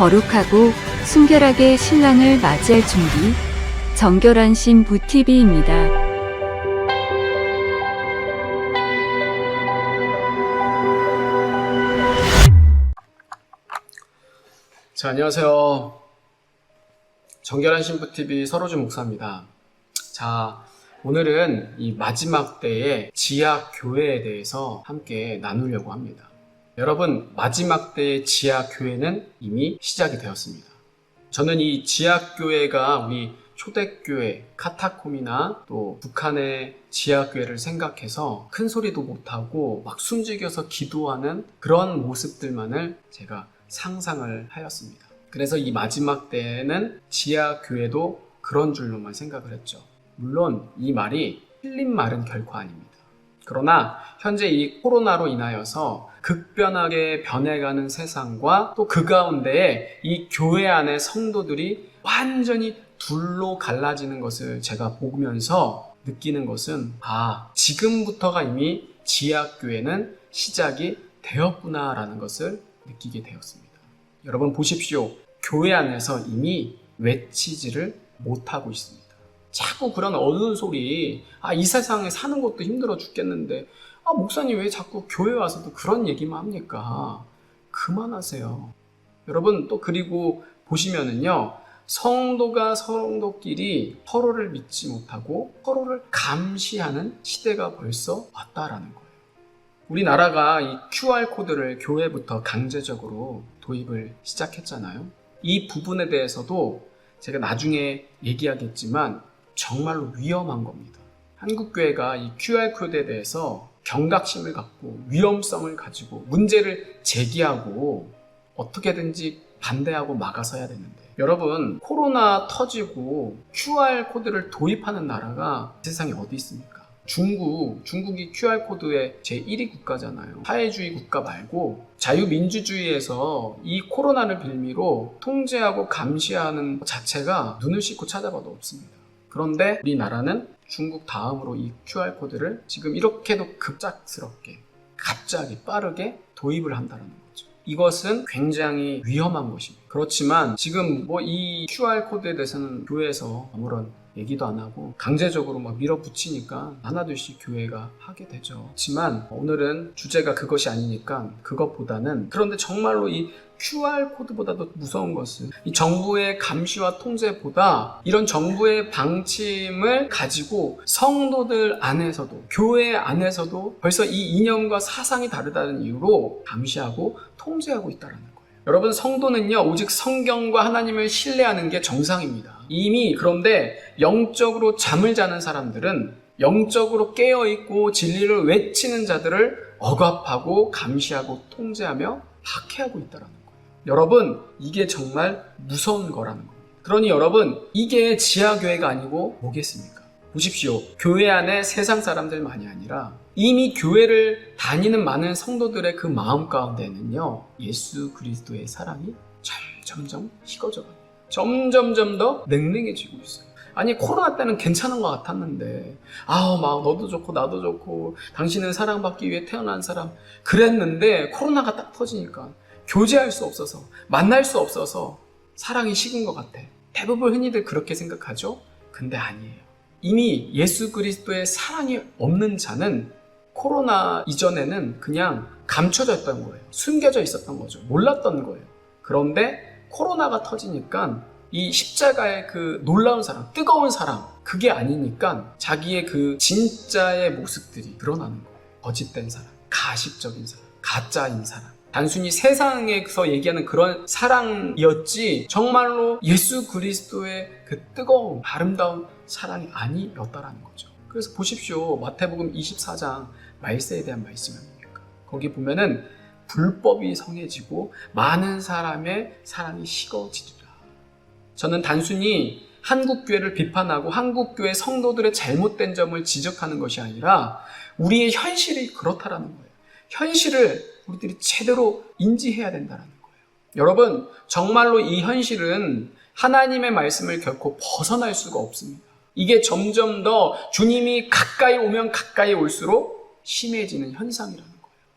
거룩하고 순결하게 신랑을 맞이할 준비. 정결한 신 부 TV입니다. 자, 안녕하세요. 정결한 신부TV 서로주 목사입니다. 자, 오늘은 이 마지막 때의 지하 교회에 대해서 함께 나누려고 합니다. 여러분, 마지막 때의 지하 교회는 이미 시작이 되었습니다. 저는 이 지하 교회가 우리 초대교회, 카타콤이나 또 북한의 지하교회를 생각해서 큰 소리도 못하고 막 숨죽여서 기도하는 그런 모습들만을 제가 상상을 하였습니다. 그래서 이 마지막 때에는 지하교회도 그런 줄로만 생각을 했죠. 물론 이 말이 틀린 말은 결코 아닙니다. 그러나 현재 이 코로나로 인하여서 극변하게 변해가는 세상과 또 그 가운데에 이 교회 안의 성도들이 완전히 둘로 갈라지는 것을 제가 보면서 느끼는 것은 아 지금부터가 이미 지하교회는 시작이 되었구나라는 것을 느끼게 되었습니다. 여러분 보십시오. 교회 안에서 이미 외치지를 못하고 있습니다. 자꾸 그런 어두운 소리, 아, 이 세상에 사는 것도 힘들어 죽겠는데, 아, 목사님 왜 자꾸 교회 와서도 그런 얘기만 합니까? 그만하세요. 여러분, 또 그리고 보시면은요, 성도가 성도끼리 서로를 믿지 못하고 서로를 감시하는 시대가 벌써 왔다라는 거예요. 우리나라가 이 QR코드를 교회부터 강제적으로 도입을 시작했잖아요. 이 부분에 대해서도 제가 나중에 얘기하겠지만 정말로 위험한 겁니다. 한국교회가 이 QR코드에 대해서 경각심을 갖고 위험성을 가지고 문제를 제기하고 어떻게든지 반대하고 막아서야 되는데 여러분 코로나 터지고 QR코드를 도입하는 나라가 세상에 어디 있습니까? 중국, 중국이 QR코드의 제1위 국가잖아요. 사회주의 국가 말고 자유민주주의에서 이 코로나를 빌미로 통제하고 감시하는 것 자체가 눈을 씻고 찾아봐도 없습니다. 그런데 우리나라는 중국 다음으로 이 QR코드를 지금 이렇게도 급작스럽게, 갑자기 빠르게 도입을 한다는 거죠. 이것은 굉장히 위험한 것입니다. 그렇지만 지금 뭐 이 QR코드에 대해서는 교회에서 아무런 얘기도 안 하고 강제적으로 막 밀어붙이니까 하나둘씩 교회가 하게 되죠. 그렇지만 오늘은 주제가 그것이 아니니까 그것보다는 그런데 정말로 이 QR 코드보다도 무서운 것은 이 정부의 감시와 통제보다 이런 정부의 방침을 가지고 성도들 안에서도 교회 안에서도 벌써 이 이념과 사상이 다르다는 이유로 감시하고 통제하고 있다는 거예요. 여러분 성도는요 오직 성경과 하나님을 신뢰하는 게 정상입니다. 이미 그런데 영적으로 잠을 자는 사람들은 영적으로 깨어 있고 진리를 외치는 자들을 억압하고 감시하고 통제하며 박해하고 있다는 거예요. 여러분 이게 정말 무서운 거라는 겁니다. 그러니 여러분 이게 지하교회가 아니고 뭐겠습니까? 보십시오. 교회 안에 세상 사람들만이 아니라 이미 교회를 다니는 많은 성도들의 그 마음 가운데는요, 예수 그리스도의 사랑이 점점점 식어져 갑니다. 점점점 더 냉랭해지고 있어요. 아니, 코로나 때는 괜찮은 것 같았는데, 아우, 막, 너도 좋고, 나도 좋고, 당신은 사랑받기 위해 태어난 사람, 그랬는데, 코로나가 딱 터지니까, 교제할 수 없어서, 만날 수 없어서, 사랑이 식은 것 같아. 대부분 흔히들 그렇게 생각하죠? 근데 아니에요. 이미 예수 그리스도의 사랑이 없는 자는 코로나 이전에는 그냥 감춰져 있던 거예요. 숨겨져 있었던 거죠. 몰랐던 거예요. 그런데 코로나가 터지니까 이 십자가의 그 놀라운 사랑, 뜨거운 사랑, 그게 아니니까 자기의 그 진짜의 모습들이 드러나는 거예요. 거짓된 사랑, 가식적인 사랑, 가짜인 사랑. 단순히 세상에서 얘기하는 그런 사랑이었지 정말로 예수 그리스도의 그 뜨거운 아름다운 사랑이 아니었다라는 거죠. 그래서 보십시오. 마태복음 24장 말세에 대한 말씀 아닙니까? 거기 보면은 불법이 성해지고 많은 사람의 사랑이 식어지리라. 저는 단순히 한국교회를 비판하고 한국교회 성도들의 잘못된 점을 지적하는 것이 아니라 우리의 현실이 그렇다라는 거예요. 현실을 우리들이 제대로 인지해야 된다는 거예요. 여러분, 정말로 이 현실은 하나님의 말씀을 결코 벗어날 수가 없습니다. 이게 점점 더 주님이 가까이 오면 가까이 올수록 심해지는 현상이라는.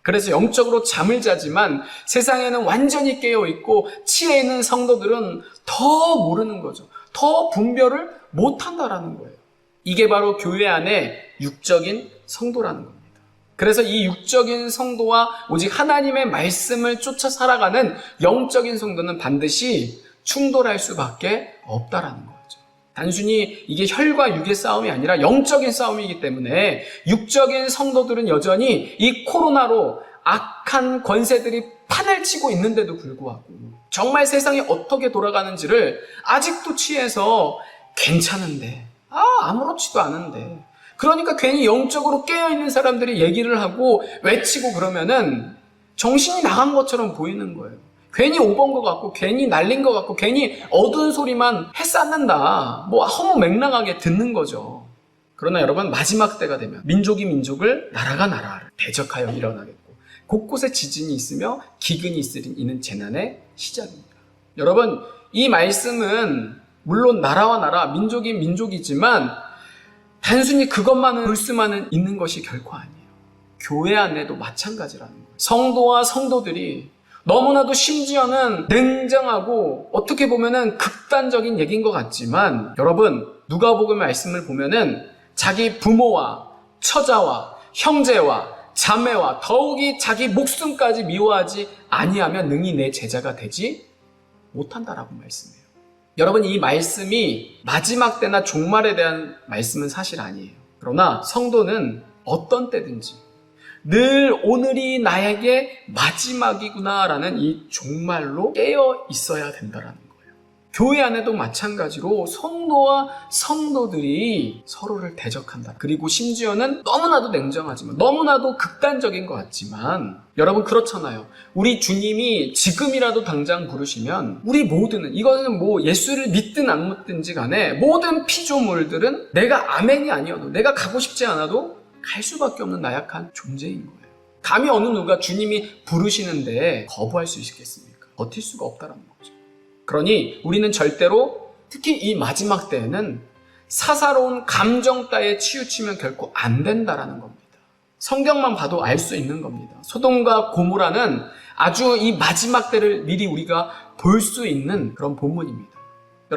그래서 영적으로 잠을 자지만 세상에는 완전히 깨어 있고 치에 있는 성도들은 더 모르는 거죠. 더 분별을 못 한다라는 거예요. 이게 바로 교회 안에 육적인 성도라는 겁니다. 그래서 이 육적인 성도와 오직 하나님의 말씀을 쫓아 살아가는 영적인 성도는 반드시 충돌할 수밖에 없다라는 거죠. 단순히 이게 혈과 육의 싸움이 아니라 영적인 싸움이기 때문에 육적인 성도들은 여전히 이 코로나로 악한 권세들이 판을 치고 있는데도 불구하고 정말 세상이 어떻게 돌아가는지를 아직도 취해서 괜찮은데 아 아무렇지도 않은데 그러니까 괜히 영적으로 깨어 있는 사람들이 얘기를 하고 외치고 그러면은 정신이 나간 것처럼 보이는 거예요. 괜히 오번 것 같고, 괜히 날린 것 같고, 괜히 어두운 소리만 해쌓는다. 뭐 허무 맹랑하게 듣는 거죠. 그러나 여러분, 마지막 때가 되면 민족이 민족을, 나라가 나라를 대적하여 일어나겠고, 곳곳에 지진이 있으며 기근이 있는 재난의 시작입니다. 여러분, 이 말씀은 물론 나라와 나라, 민족이 민족이지만 단순히 그것만을 볼 수만은 있는 것이 결코 아니에요. 교회 안에도 마찬가지라는 거예요. 성도와 성도들이 너무나도 심지어는 냉정하고 어떻게 보면은 극단적인 얘기인 것 같지만 여러분 누가복음 말씀을 보면은 자기 부모와 처자와 형제와 자매와 더욱이 자기 목숨까지 미워하지 아니하면 능히 내 제자가 되지 못한다라고 말씀해요. 여러분 이 말씀이 마지막 때나 종말에 대한 말씀은 사실 아니에요. 그러나 성도는 어떤 때든지 늘 오늘이 나에게 마지막이구나라는 이 종말로 깨어 있어야 된다라는 거예요. 교회 안에도 마찬가지로 성도와 성도들이 서로를 대적한다. 그리고 심지어는 너무나도 냉정하지만 너무나도 극단적인 것 같지만 여러분 그렇잖아요. 우리 주님이 지금이라도 당장 부르시면 우리 모두는 이거는 뭐 예수를 믿든 안 믿든지 간에 모든 피조물들은 내가 아멘이 아니어도 내가 가고 싶지 않아도 갈 수밖에 없는 나약한 존재인 거예요. 감히 어느 누가 주님이 부르시는데 거부할 수 있겠습니까? 버틸 수가 없다는 거죠. 그러니 우리는 절대로 특히 이 마지막 때에는 사사로운 감정 따에 치우치면 결코 안 된다라는 겁니다. 성경만 봐도 알 수 있는 겁니다. 소돔과 고모라는 아주 이 마지막 때를 미리 우리가 볼 수 있는 그런 본문입니다.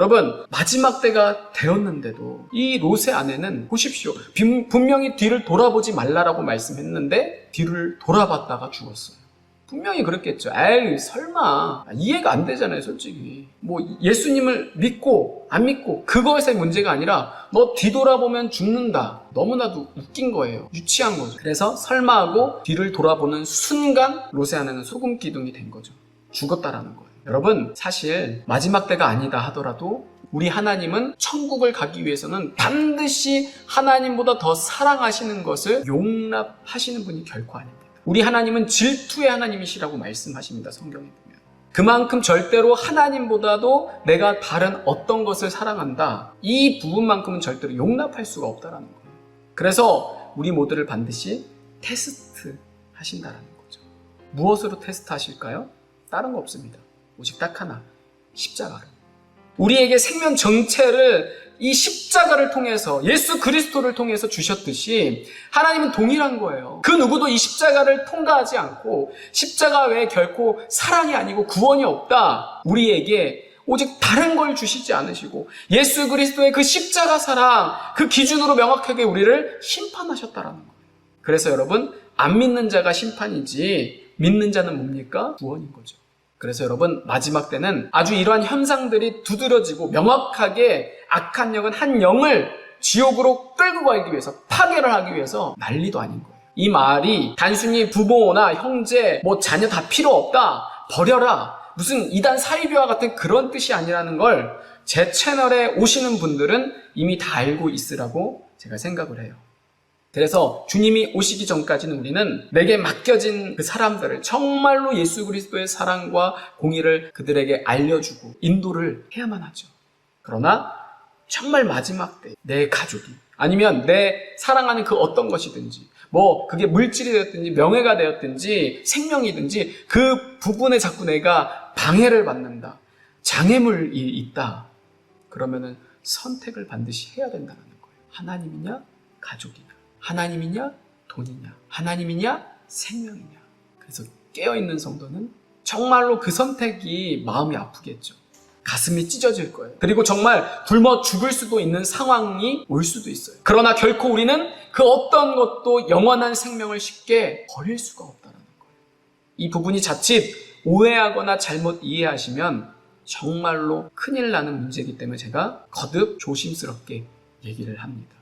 여러분 마지막 때가 되었는데도 이 롯의 아내는 보십시오. 빈- 분명히 뒤를 돌아보지 말라라고 말씀했는데 뒤를 돌아봤다가 죽었어요. 분명히 그랬겠죠. 에이 설마 이해가 안 되잖아요 솔직히. 뭐 예수님을 믿고 안 믿고 그것의 문제가 아니라 너 뒤돌아보면 죽는다. 너무나도 웃긴 거예요. 유치한 거죠. 그래서 설마 하고 뒤를 돌아보는 순간 아내는 소금 기둥이 된 거죠. 죽었다라는 거예요. 여러분, 사실 마지막 때가 아니다 하더라도 우리 하나님은 천국을 가기 위해서는 반드시 하나님보다 더 사랑하시는 것을 용납하시는 분이 결코 아닙니다. 우리 하나님은 질투의 하나님이시라고 말씀하십니다. 성경에 보면. 그만큼 절대로 하나님보다도 내가 다른 어떤 것을 사랑한다. 이 부분만큼은 절대로 용납할 수가 없다라는 거예요. 그래서 우리 모두를 반드시 테스트 하신다라는 거죠. 무엇으로 테스트 하실까요? 다른 거 없습니다. 오직 딱 하나. 십자가로. 우리에게 생명 정체를 이 십자가를 통해서 예수 그리스도를 통해서 주셨듯이 하나님은 동일한 거예요. 그 누구도 이 십자가를 통과하지 않고 십자가 외에 결코 사랑이 아니고 구원이 없다. 우리에게 오직 다른 걸 주시지 않으시고 예수 그리스도의 그 십자가 사랑 그 기준으로 명확하게 우리를 심판하셨다라는 거예요. 그래서 여러분 안 믿는 자가 심판이지 믿는 자는 뭡니까? 구원인 거죠. 그래서 여러분 마지막 때는 아주 이러한 현상들이 두드러지고 명확하게 악한 영은 한 영을 지옥으로 끌고 가기 위해서 파괴를 하기 위해서 난리도 아닌 거예요. 이 말이 단순히 부모나 형제 뭐 자녀 다 필요 없다 버려라 무슨 이단 사이비와 같은 그런 뜻이 아니라는 걸 제 채널에 오시는 분들은 이미 다 알고 있으라고 제가 생각을 해요. 그래서 주님이 오시기 전까지는 우리는 내게 맡겨진 그 사람들을 정말로 예수 그리스도의 사랑과 공의를 그들에게 알려주고 인도를 해야만 하죠. 그러나 정말 마지막 때 내 가족이 아니면 내 사랑하는 그 어떤 것이든지 뭐 그게 물질이 되었든지 명예가 되었든지 생명이든지 그 부분에 자꾸 내가 방해를 받는다. 장애물이 있다. 그러면은 선택을 반드시 해야 된다는 거예요. 하나님이냐 가족이냐 하나님이냐 돈이냐 하나님이냐 생명이냐 그래서 깨어있는 성도는 정말로 그 선택이 마음이 아프겠죠. 가슴이 찢어질 거예요. 그리고 정말 굶어 죽을 수도 있는 상황이 올 수도 있어요. 그러나 결코 우리는 그 어떤 것도 영원한 생명을 쉽게 버릴 수가 없다는 거예요. 이 부분이 자칫 오해하거나 잘못 이해하시면 정말로 큰일 나는 문제이기 때문에 제가 거듭 조심스럽게 얘기를 합니다.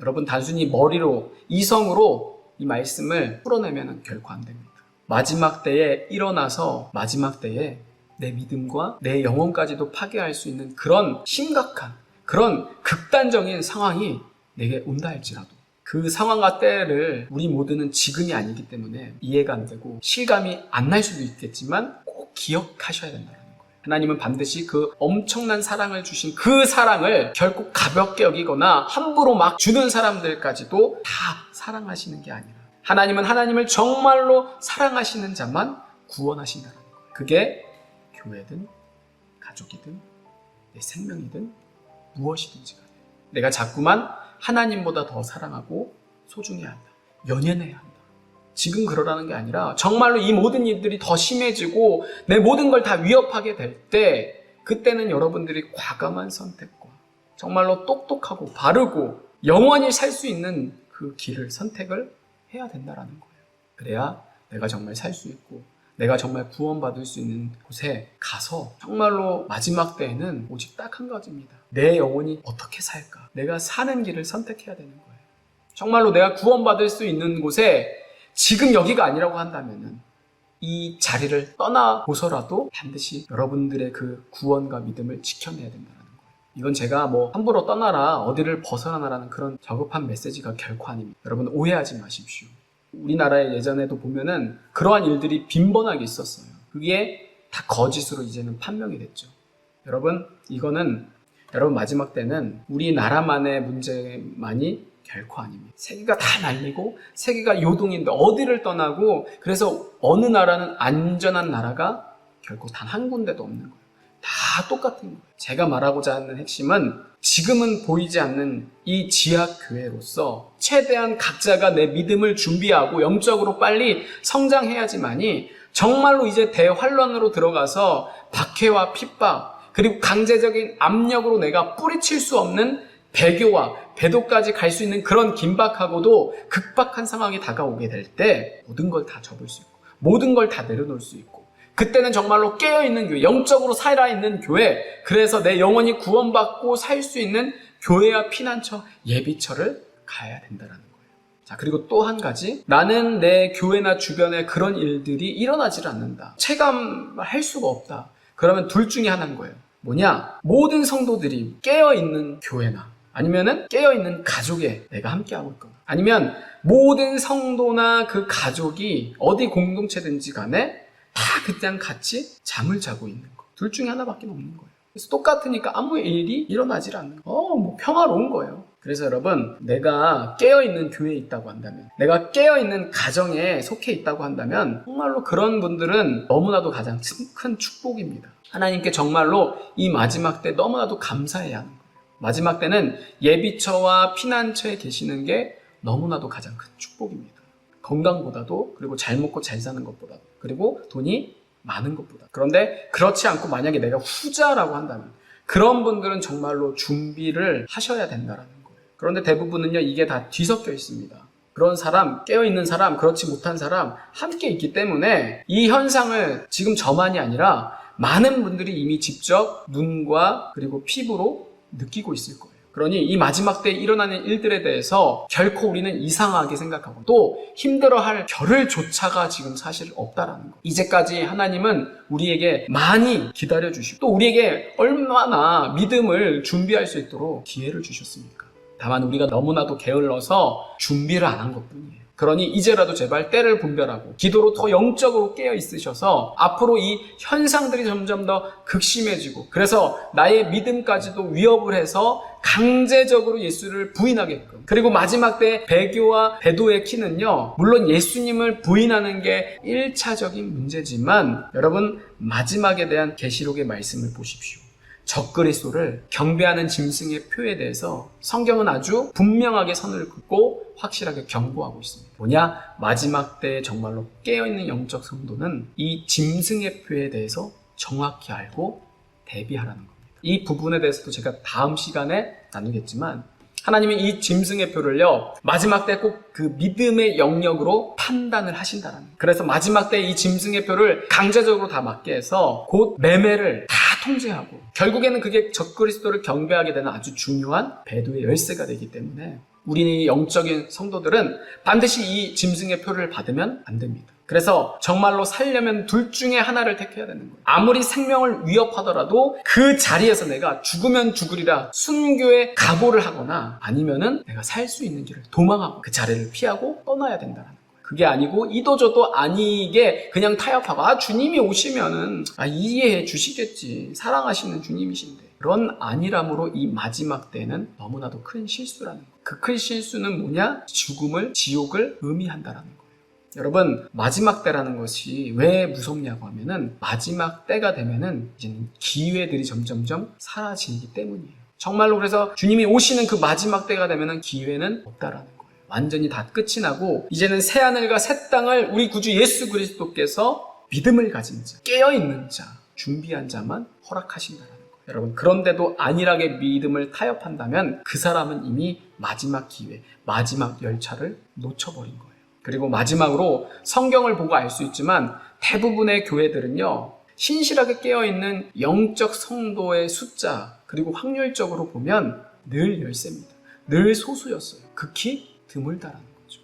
여러분 단순히 머리로 이성으로 이 말씀을 풀어내면 결코 안 됩니다. 마지막 때에 일어나서 마지막 때에 내 믿음과 내 영혼까지도 파괴할 수 있는 그런 심각한 그런 극단적인 상황이 내게 온다 할지라도 그 상황과 때를 우리 모두는 지금이 아니기 때문에 이해가 안 되고 실감이 안 날 수도 있겠지만 꼭 기억하셔야 거예요. 하나님은 반드시 그 엄청난 사랑을 주신 그 사랑을 결코 가볍게 여기거나 함부로 막 주는 사람들까지도 다 사랑하시는 게 아니라 하나님은 하나님을 정말로 사랑하시는 자만 구원하신다는 거예요. 그게 교회든 가족이든 내 생명이든 무엇이든지 간에 내가 자꾸만 하나님보다 더 사랑하고 소중해야 한다. 연연해야 한다. 지금 그러라는 게 아니라 정말로 이 모든 일들이 더 심해지고 내 모든 걸 다 위협하게 될 때 그때는 여러분들이 과감한 선택과 정말로 똑똑하고 바르고 영원히 살 수 있는 그 길을 선택을 해야 된다라는 거예요. 그래야 내가 정말 살 수 있고 내가 정말 구원받을 수 있는 곳에 가서 정말로 마지막 때에는 오직 딱 한 가지입니다. 내 영혼이 어떻게 살까? 내가 사는 길을 선택해야 되는 거예요. 정말로 내가 구원받을 수 있는 곳에 지금 여기가 아니라고 한다면은 이 자리를 떠나고서라도 반드시 여러분들의 그 구원과 믿음을 지켜내야 된다는 거예요. 이건 제가 뭐 함부로 떠나라, 어디를 벗어나라는 그런 저급한 메시지가 결코 아닙니다. 여러분 오해하지 마십시오. 우리나라에 예전에도 보면은 그러한 일들이 빈번하게 있었어요. 그게 다 거짓으로 이제는 판명이 됐죠. 여러분, 이거는 여러분 마지막 때는 우리나라만의 문제만이 결코 아닙니다. 세계가 다 날리고 세계가 요동인데 어디를 떠나고 그래서 어느 나라는 안전한 나라가 결코 단 한 군데도 없는 거예요. 다 똑같은 거예요. 제가 말하고자 하는 핵심은 지금은 보이지 않는 이 지하 교회로서 최대한 각자가 내 믿음을 준비하고 영적으로 빨리 성장해야지만이 정말로 이제 대환란으로 들어가서 박해와 핍박 그리고 강제적인 압력으로 내가 뿌리칠 수 없는 배교와 배도까지 갈 수 있는 그런 긴박하고도 극박한 상황이 다가오게 될 때 모든 걸 다 접을 수 있고 모든 걸 다 내려놓을 수 있고 그때는 정말로 깨어있는 교회, 영적으로 살아있는 교회, 그래서 내 영혼이 구원받고 살 수 있는 교회와 피난처, 예비처를 가야 된다는 거예요. 자, 그리고 또 한 가지. 나는 내 교회나 주변에 그런 일들이 일어나질 않는다. 체감할 수가 없다. 그러면 둘 중에 하나인 거예요. 뭐냐? 모든 성도들이 깨어있는 교회나 아니면은 깨어있는 가족에 내가 함께하고 있거나 아니면 모든 성도나 그 가족이 어디 공동체든지 간에 다 그냥 같이 잠을 자고 있는 거. 둘 중에 하나밖에 없는 거예요. 그래서 똑같으니까 아무 일이 일어나질 않는 거. 어, 뭐 평화로운 거예요. 그래서 여러분, 내가 깨어있는 교회에 있다고 한다면, 내가 깨어있는 가정에 속해 있다고 한다면, 정말로 그런 분들은 너무나도 가장 큰 축복입니다. 하나님께 정말로 이 마지막 때 너무나도 감사해야 거예요. 마지막 때는 예비처와 피난처에 계시는 게 너무나도 가장 큰 축복입니다. 건강보다도 그리고 잘 먹고 잘 사는 것보다도 그리고 돈이 많은 것보다 그런데 그렇지 않고 만약에 내가 후자라고 한다면 그런 분들은 정말로 준비를 하셔야 된다라는 거예요. 그런데 대부분은요 이게 다 뒤섞여 있습니다. 그런 사람, 깨어있는 사람, 그렇지 못한 사람 함께 있기 때문에 이 현상을 지금 저만이 아니라 많은 분들이 이미 직접 눈과 그리고 피부로 느끼고 있을 거예요. 그러니 이 마지막 때에 일어나는 일들에 대해서 결코 우리는 이상하게 생각하고 또 힘들어할 겨를조차가 지금 사실 없다라는 거. 이제까지 하나님은 우리에게 많이 기다려 주시고 또 우리에게 얼마나 믿음을 준비할 수 있도록 기회를 주셨습니까? 다만 우리가 너무나도 게을러서 준비를 안 한 것뿐이에요. 그러니 이제라도 제발 때를 분별하고 기도로 더 영적으로 깨어 있으셔서 앞으로 이 현상들이 점점 더 극심해지고 그래서 나의 믿음까지도 위협을 해서 강제적으로 예수를 부인하게끔 그리고 마지막 때 배교와 배도의 키는요 물론 예수님을 부인하는 게 1차적인 문제지만 여러분 마지막에 대한 계시록의 말씀을 보십시오 적그리스도를 경배하는 짐승의 표에 대해서 성경은 아주 분명하게 선을 긋고 확실하게 경고하고 있습니다. 뭐냐? 마지막 때에 정말로 깨어있는 영적 성도는 이 짐승의 표에 대해서 정확히 알고 대비하라는 겁니다. 이 부분에 대해서도 제가 다음 시간에 나누겠지만 하나님이 이 짐승의 표를요 마지막 때 꼭 그 믿음의 영역으로 판단을 하신다는. 그래서 마지막 때 이 짐승의 표를 강제적으로 다 맞게 해서 곧 매매를 다 통제하고 결국에는 그게 적그리스도를 경배하게 되는 아주 중요한 배도의 열쇠가 되기 때문에 우리 영적인 성도들은 반드시 이 짐승의 표를 받으면 안 됩니다. 그래서 정말로 살려면 둘 중에 하나를 택해야 되는 거예요. 아무리 생명을 위협하더라도 그 자리에서 내가 죽으면 죽으리라 순교에 각오를 하거나 아니면은 내가 살 수 있는 길을 도망하고 그 자리를 피하고 떠나야 된다는. 그게 아니고 이도저도 아니게 그냥 타협하고 아 주님이 오시면은 아 이해해 주시겠지 사랑하시는 주님이신데 그런 안일함으로 이 마지막 때는 너무나도 큰 실수라는 거예요. 그 큰 실수는 뭐냐? 죽음을 지옥을 의미한다라는 거예요. 여러분 마지막 때라는 것이 왜 무섭냐고 하면은 마지막 때가 되면은 이제는 기회들이 점점점 사라지기 때문이에요. 정말로 그래서 주님이 오시는 그 마지막 때가 되면은 기회는 없다라는 거예요. 완전히 다 끝이 나고 이제는 새 하늘과 새 땅을 우리 구주 예수 그리스도께서 믿음을 가진 자, 깨어 있는 자, 준비한 자만 허락하신다라는 거예요. 여러분 그런데도 안일하게 믿음을 타협한다면 그 사람은 이미 마지막 기회, 마지막 열차를 놓쳐버린 거예요. 그리고 마지막으로 성경을 보고 알 수 있지만 대부분의 교회들은요, 신실하게 깨어있는 영적 성도의 숫자, 그리고 확률적으로 보면 늘 열세입니다. 늘 소수였어요. 극히 드물다라는 거죠.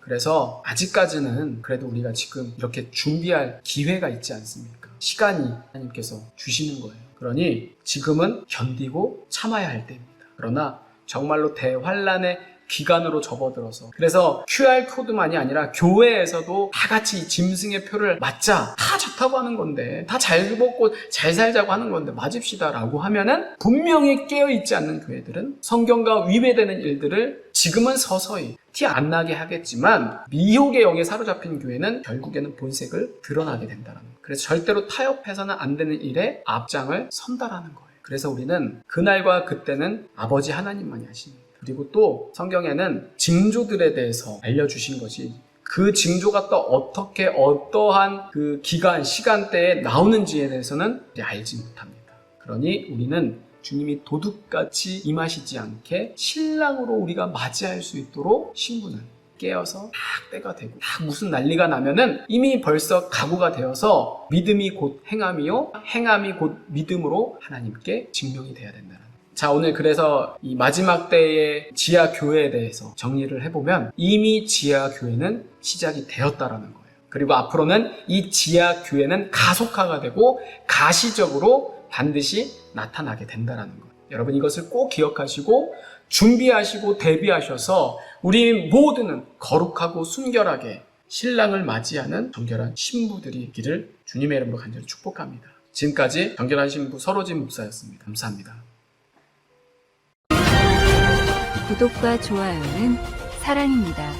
그래서 아직까지는 그래도 우리가 지금 이렇게 준비할 기회가 있지 않습니까? 시간이 하나님께서 주시는 거예요. 그러니 지금은 견디고 참아야 할 때입니다. 그러나 정말로 대환란의 기간으로 접어들어서 그래서 QR 코드만이 아니라 교회에서도 다 같이 이 짐승의 표를 맞자 다 좋다고 하는 건데 다 잘 먹고 잘 살자고 하는 건데 맞읍시다라고 하면은 분명히 깨어 있지 않는 교회들은 성경과 위배되는 일들을 지금은 서서히 티 안 나게 하겠지만 미혹의 영에 사로잡힌 교회는 결국에는 본색을 드러나게 된다는 거예요. 그래서 절대로 타협해서는 안 되는 일에 앞장을 선다라는 거예요. 그래서 우리는 그날과 그때는 아버지 하나님만이 하십니다. 그리고 또 성경에는 징조들에 대해서 알려주신 것이 그 징조가 또 어떻게 어떠한 그 기간 시간대에 나오는지에 대해서는 알지 못합니다. 그러니 우리는 주님이 도둑같이 임하시지 않게 신랑으로 우리가 맞이할 수 있도록 신분을 깨어서 딱 때가 되고 딱 무슨 난리가 나면은 이미 벌써 각오가 되어서 믿음이 곧 행함이요 행함이 곧 믿음으로 하나님께 증명이 돼야 된다는 자, 오늘 그래서 이 마지막 때의 지하 교회에 대해서 정리를 해보면 이미 지하 교회는 시작이 되었다라는 거예요. 그리고 앞으로는 이 지하 교회는 가속화가 되고 가시적으로 반드시 나타나게 된다라는 거예요. 여러분 이것을 꼭 기억하시고 준비하시고 대비하셔서 우리 모두는 거룩하고 순결하게 신랑을 맞이하는 정결한 신부들이 있기를 주님의 이름으로 간절히 축복합니다. 지금까지 정결한 신부 서로진 목사였습니다. 감사합니다. 구독과 좋아요는 사랑입니다.